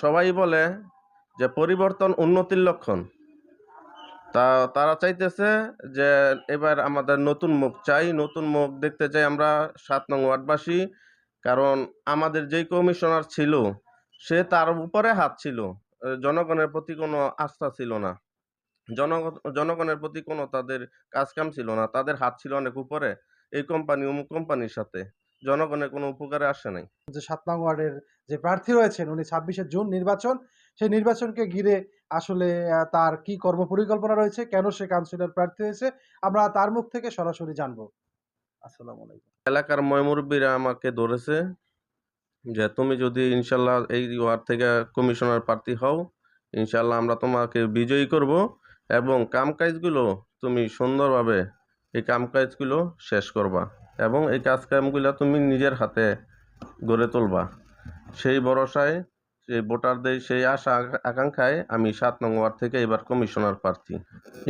সবাই বলে যে পরিবর্তন উন্নতির লক্ষণ। তা, তারা চাইতেছে যে এবার আমাদের নতুন মুখ চাই, নতুন মুখ দেখতে চাই আমরা সাত নং ওয়ার্ডবাসী। কারণ আমাদের যেই কমিশনার ছিল, সে তার উপরে হাত ছিল। জনগণের প্রতি কোনো আস্থা ছিল না। জনগণ জনগণের প্রতি কোনো তাদের কাজকাম ছিল না। তাদের হাত ছিল অনেক উপরে, এই কোম্পানি, অমুক কোম্পানির সাথে। জনগণের কোনো উপকারে আসে নাই। যে সাত নং ওয়ার্ডের যে প্রার্থী রয়েছেন উনি ছাব্বিশে জুন নির্বাচন সেই নির্বাচনকে ঘিরে আসলে তার কি কর্মপরিকল্পনা রয়েছে কেন সে কাউন্সিলর প্রার্থী হয়েছে আমরা তার মুখ থেকে সরাসরি জানব। আসসালামু আলাইকুম। এলাকার ময়মুরব্বীরা আমাকে ধরেছে যে তুমি যদি ইনশাল্লাহ এই ওয়ার্ড থেকে কমিশনার প্রার্থী হও ইনশাল্লাহ আমরা তোমাকে বিজয়ী করব এবং কামকাজগুলো তুমি সুন্দরভাবে এই কামকাজগুলো শেষ করবা। এবং এই কাজ তুমি নিজের হাতে গড়ে তুলবা। সেই ভরসায় সেই ভোটারদের সেই আশা, আকাঙ্ক্ষায় আমি সাত নং ওয়ার্ড থেকে এবার কমিশনার প্রার্থী।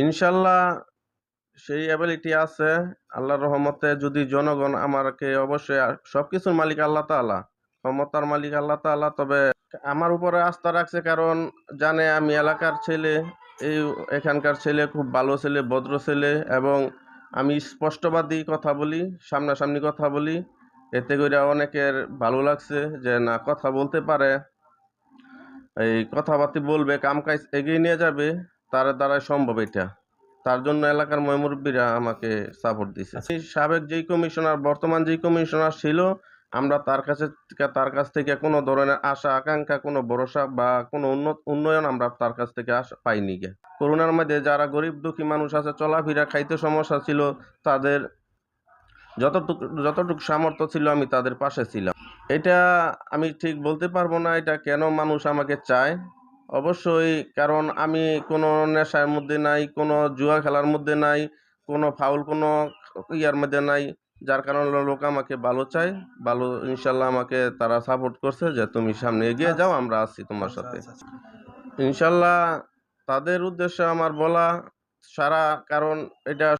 ইনশাল্লাহ সেই অ্যাবিলিটি আছে। আল্লাহর রহমতে যদি জনগণ আমাকে অবশ্যই সব কিছুর মালিক আল্লাহ তাআলা, ক্ষমতার মালিক আল্লাহ তাআলা, তবে আমার উপরে আস্থা রাখছে কারণ জানে আমি এলাকার ছেলে, এই এখানকার ছেলে খুব ভালো ছেলে, ভদ্র ছেলে এবং আমি স্পষ্টবাদী কথা বলি, সামনাসামনি কথা বলি। এতে করে অনেকের ভালো লাগছে যে, না, কথা বলতে পারে। এই কথাবার্তি বলবে, কাম কাজ এগিয়ে নিয়ে যাবে, তার দ্বারাই সম্ভব এটা। তার জন্য এলাকার ময়মুরব্বীরা আমাকে সাপোর্ট দিছে সাবেক যেই কমিশনার, বর্তমান যেই কমিশনার ছিল আমরা তার কাছে তার কাছ থেকে কোনো ধরনের আশা, আকাঙ্ক্ষা, কোনো ভরসা বা কোনো উন্নত, উন্নয়ন আমরা তার কাছ থেকে আশা পাইনি গে। করোনার মধ্যে যারা গরিব দুঃখী মানুষ আছে, চলাফেরা, খাইতে সমস্যা ছিল, তাদের যতটুকু যতটুকু সামর্থ্য ছিল আমি তাদের পাশে ছিলাম। এটা আমি ঠিক বলতে পারব না, এটা কেন মানুষ আমাকে চায়। অবশ্যই কারণ আমি কোনো নেশার মধ্যে নাই, কোনো জুয়া খেলার মধ্যে নাই, কোনো ফাউল, কোনো ইয়ার মধ্যে নাই। যার কারণে লোক আমাকে ভালো চায় ভালো ইনশাল্লাহ আমাকে তারা সাপোর্ট করছে যে তুমি সামনে এগিয়ে যাও আমরা আছি তোমার সাথে। আচ্ছা, আচ্ছা, ইনশাল্লাহ তাদের উদ্দেশ্যে আমার বলা সারা কারণ এটা